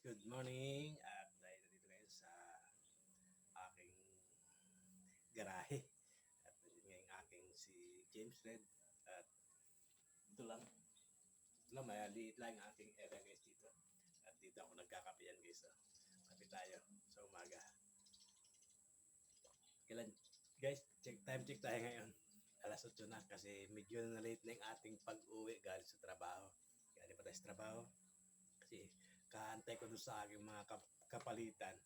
good morning. At dahil dito ngayon sa aking garahe. At nandun nga aking si James Red. At ito lang. Ito lang, maliit lang ang aking area guys dito. At dito ako nagkakape yan guys. Oh. Kape tayo sa umaga. Kailan, guys, check time check tayo ngayon. Alas 8 na kasi medyo na late na yung ating pag-uwi galing sa trabaho. Galing pa tayo sa trabaho. Kasi kaantay ko doon sa aking mga kap- kapalitan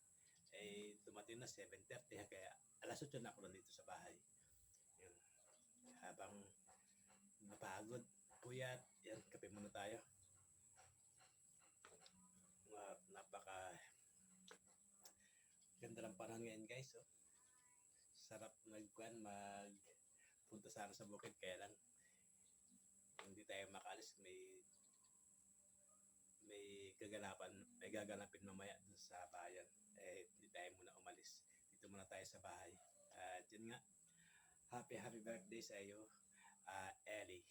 eh dumating na 7.30 kaya alas 8 na ako nandito sa bahay. Yun. Habang napagod puyat yan kape muna tayo. At napaka ganda ng panahon ngayon guys oh. sarap nagkuhan mag punta sana sa bukid kaya lang hindi tayo makaalis may may kaganapan, may gaganapin mamaya dun sa bayan. Eh, hindi tayo muna umalis. Dito muna tayo sa bahay. At yun nga, happy, happy birthday sa iyo, ah, Ellie.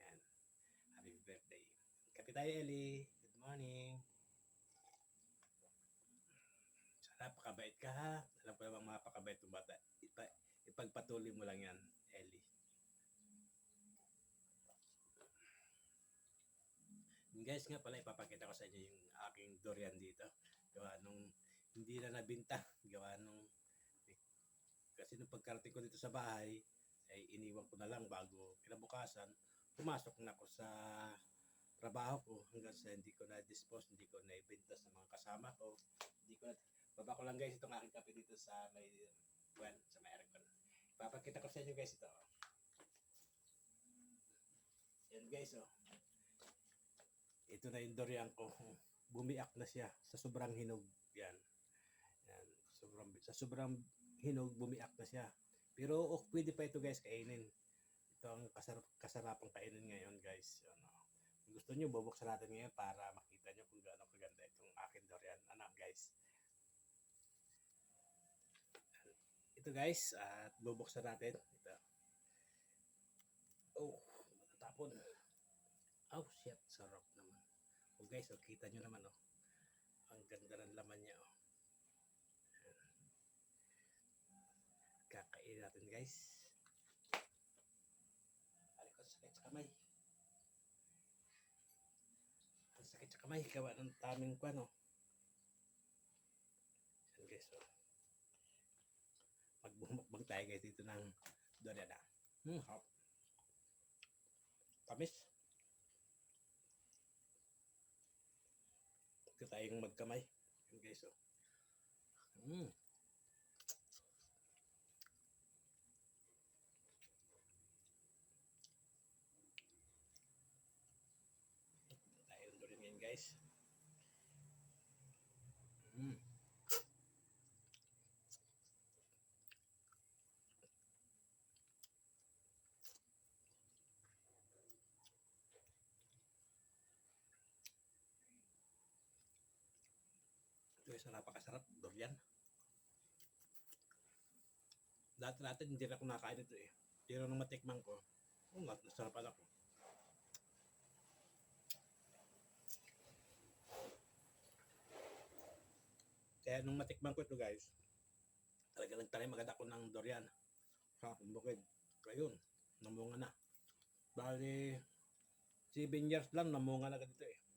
Yan. Happy birthday. Kapi tayo, Ellie. Good morning. Sana pakabait ka ha. Alam ko namang mapakabait yung bata. Ipa, ipagpatuloy mo lang yan, Ellie. Guys nga pala ipapakita ko sa inyo yung aking durian dito. Gawa nung hindi na nabinta. Gawa nung kasi nung pagkarating ko dito sa bahay ay iniwan ko na lang bago kinabukasan pumasok na ako sa trabaho ko hanggang sa hindi ko na-dispose, hindi ko na-ibenta sa mga kasama ko. Hindi ko na, baba ko lang guys itong aking kape dito sa may, well, sa may aircon. Ipapakita ko sa inyo guys ito. Yan guys oh ito na yung durian ko. Bumiak na siya sa sobrang hinog. Yan. Yan. Sobrang, sa sobrang hinog, bumiak na siya. Pero oh, pwede pa ito guys kainin. Ito ang kasarap, kasarapang kainin ngayon guys. Ano. Kung gusto nyo, bubuksan natin ngayon para makita nyo kung gaano kaganda itong akin durian. Ano guys. Ito guys, at bubuksan natin. Ito. Oh, matatapon. Oh shit, sarap Oh guys, oh, kita nyo naman oh. Ang ganda ng laman niya oh. Ayan. Kakain natin guys. Ay ko sakit sa kamay. Ang sakit sa kamay, gawa ng taming kwan oh. Ayan guys oh. Magbumukbang tayo guys dito ng Doriana. Hmm, hop. Tamis. Ito tayong magkamay. Yan guys, oh. Mm. Tayo rin guys. Mm. Guys, napakasarap. Durian. Dati natin hindi na ako nakain ito eh. Pero nung matikman ko, oh, nasarapan ako. Kaya nung matikman ko ito guys, talaga nagtanim agad ako ng durian. Sa bukid. Ayun, namunga na. Bali, 7 years lang namunga na agad eh.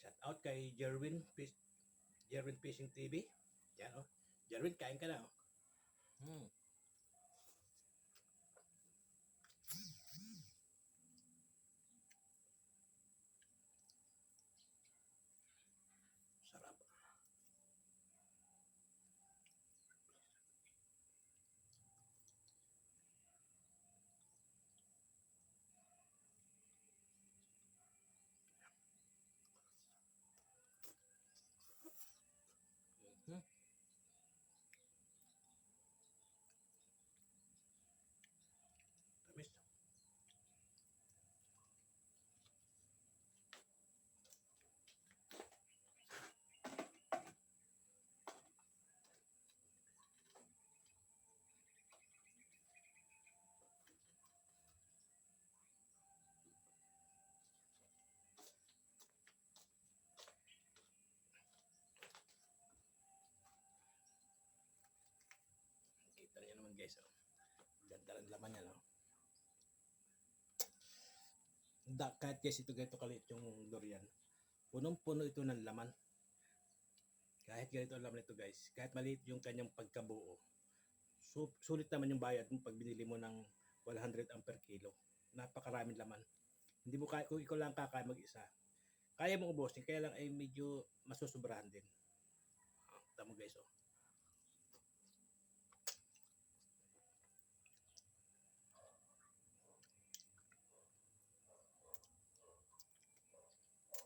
Shout out kay Jerwin Jerwin Fishing TV. Yan oh. Jerwin, kain ka na oh. Hmm. Sarap. Mhm. Tamis. Guys. Oh. Ganda ng laman niya, no? Da, kahit guys ito ganito kalit yung durian. Punong-puno ito ng laman. Kahit ganito ang laman ito guys. Kahit maliit yung kanyang pagkabuo. So, sulit naman yung bayad mo pag binili mo ng 100 ang per kilo. Napakaraming laman. Hindi mo kaya, kung ikaw lang kakain mag-isa. Kaya mong ubusin, kaya lang ay medyo masusobrahan din. Ah, tamo guys, oh.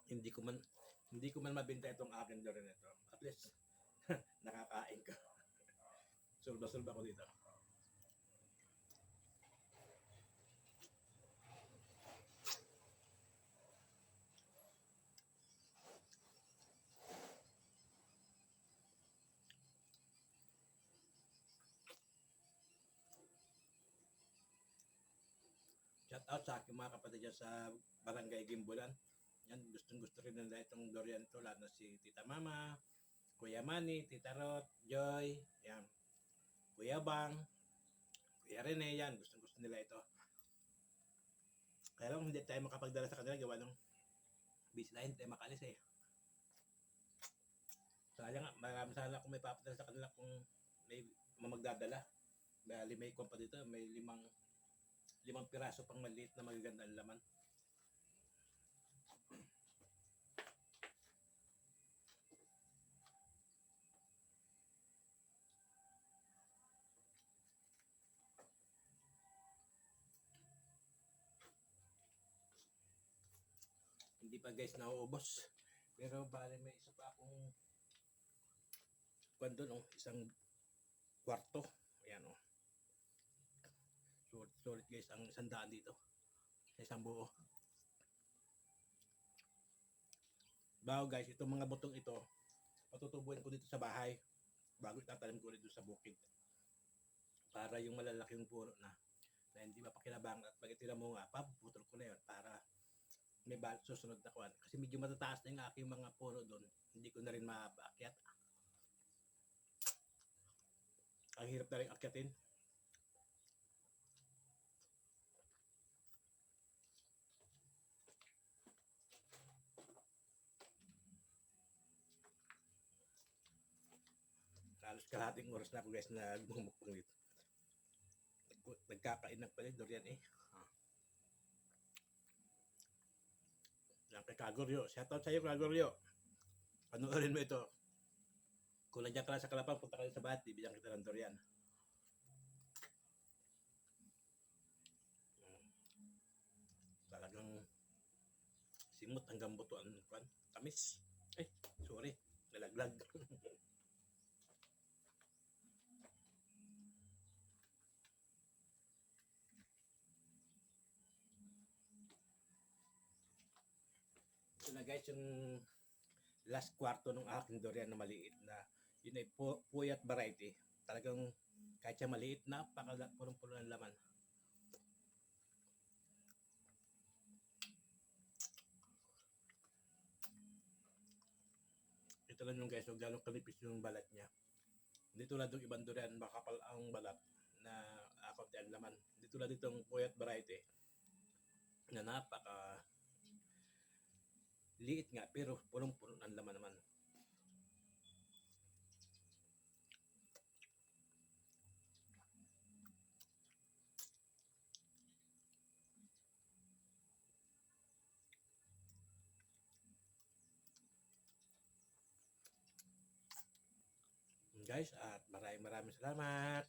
Hindi ko man hindi ko man mabenta itong akin doon nito. At least nakakain ko. Sulba-sulba ko dito. Shout out sa aking mga kapatid sa Barangay Gimbulan. Yan, gustong gusto rin nila itong durian to, lalo si Tita Mama, Kuya Manny, Tita Rot, Joy, yan. Kuya Bang, Kuya Rene, yan, gustong gusto nila ito. Kaya lang hindi tayo makapagdala sa kanila, gawa ng busy na, hindi tayo makalis eh. Sayang nga, marami sana kung may papadala sa kanila kung may magdadala. Dahil may kwan pa dito, may limang limang piraso pang maliit na magaganda ang laman. Hindi pa guys nauubos. Pero bale may isa pa akong kwan doon, oh, isang kwarto. Ayan oh. Sulit, guys ang isang daan dito. Sa isang buo. Bago guys, itong mga butong ito, patutubuin ko dito sa bahay bago itatanim ko dito sa bukid. Para yung malalaking puno na na hindi mapakinabangan at pag itira mo nga, paputol ko na yun para may bal susunod na kuwan. Kasi medyo matataas na yung aking mga puno doon. Hindi ko na rin mapaakyat. Ang hirap na rin akyatin. Halos kalahating oras na ako guys na gumukong dito. Nag- Nagkakain ng pala durian eh. Yan kay Kagoryo. Shoutout sa iyo Kagoryo. Panoorin mo ito. Kung nandiyan ka sa Kalapang, punta ka sa Bati, bigyan kita ng durian. Mm. Talagang simot hanggang buto ang. Tamis. Ay, sorry. Nalaglag. Ito na guys, yung last kwarto ng aking durian na maliit na yun ay pu- puyat variety. Talagang kahit siya maliit na, pakala punong-puno ng laman. Ito lang yung guys, kung gano'ng kalipis yung balat niya. Hindi tulad ng ibang durian, makapal ang balat na akot ang laman. Hindi tulad itong puyat variety na napaka liit nga pero punong-puno ng laman naman. Guys, at maraming maraming salamat.